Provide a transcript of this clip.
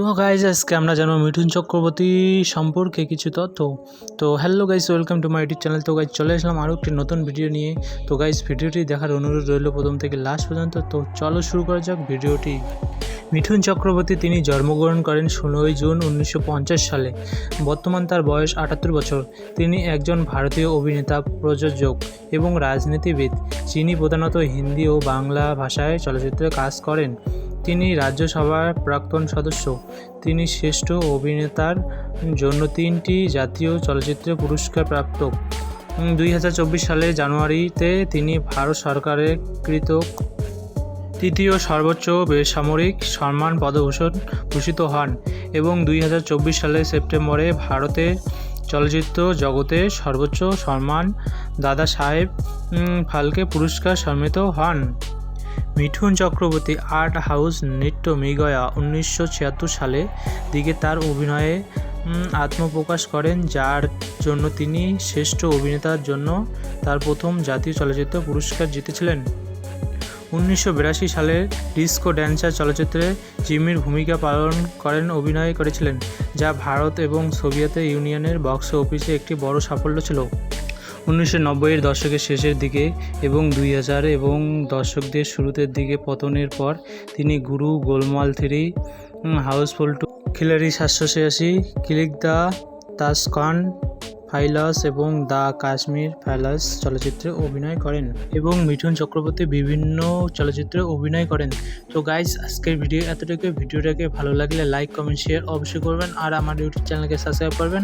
তো গাইজ আজকে আমরা জানব মিঠুন চক্রবর্তী সম্পর্কে কিছু তথ্য। তো hello guys welcome to my YouTube channel তো গাইজ চলে আসলাম আরও একটি নতুন ভিডিও নিয়ে। তো গাইজ ভিডিওটি দেখার অনুরোধ রইল প্রথম থেকে লাস্ট পর্যন্ত। তো চলো শুরু করা যাক ভিডিওটি। মিঠুন চক্রবর্তী, তিনি জন্মগ্রহণ করেন ষোলোই জুন উনিশশো পঞ্চাশ সালে। বর্তমান তার বয়স আটাত্তর বছর। তিনি একজন ভারতীয় অভিনেতা, প্রযোজক এবং রাজনীতিবিদ, যিনি প্রধানত হিন্দি ও বাংলা ভাষায় চলচ্চিত্রে কাজ করেন। তিনি রাজ্যসভার প্রাক্তন সদস্য। তিনি শ্রেষ্ঠ অভিনেতার জন্য তিনটি জাতীয় চলচ্চিত্র পুরস্কার প্রাপ্ত। দুই হাজার চব্বিশ জানুয়ারিতে তিনি ভারত সরকারের কৃত তৃতীয় সর্বোচ্চ বেসামরিক সম্মান পদভূষণ ভূষিত হন এবং দুই হাজার চব্বিশ সালের সেপ্টেম্বরে ভারতে চলচ্চিত্র জগতে সর্বোচ্চ সম্মান দাদা সাহেব ফালকে পুরস্কার সম্মিত হন। মিঠুন চক্রবর্তী আর্ট হাউস নৃত্য মৃগয়া উনিশশো ছিয়াত্তর সালে দিকে তার অভিনয়ে আত্মপ্রকাশ করেন, যার জন্য তিনি শ্রেষ্ঠ অভিনেতার জন্য তার প্রথম জাতীয় চলচ্চিত্র পুরস্কার জিতেছিলেন। উনিশশো বিরাশি সালে ডিস্কো ড্যান্সার চলচ্চিত্রে জিমির ভূমিকা পালন করেন, অভিনয় করেছিলেন, যা ভারত এবং সোভিয়েত ইউনিয়নের বক্স অফিসে একটি বড় সাফল্য ছিল। উনিশশো নব্বইয়ের দশকের শেষের দিকে এবং দুই হাজার এবং দশকদের শুরুতের দিকে পতনের পর তিনি গুরু Golmaal three Housefull two Khiladi সাতশো ছিয়াশি, ক্লিক দ্য তাসকান ফাইলাস এবং দ্য কাশ্মীর ফাইলাস চলচ্চিত্রে অভিনয় করেন এবং মিঠুন চক্রবর্তী বিভিন্ন চলচ্চিত্রে অভিনয় করেন। তো গাইজ আজকের ভিডিও এতটুকু ভিডিওটাকে ভালো লাগলে লাইক কমেন্ট শেয়ার অবশ্যই করবেন। আর আমার ইউটিউব চ্যানেলকে সাবস্ক্রাইব করবেন।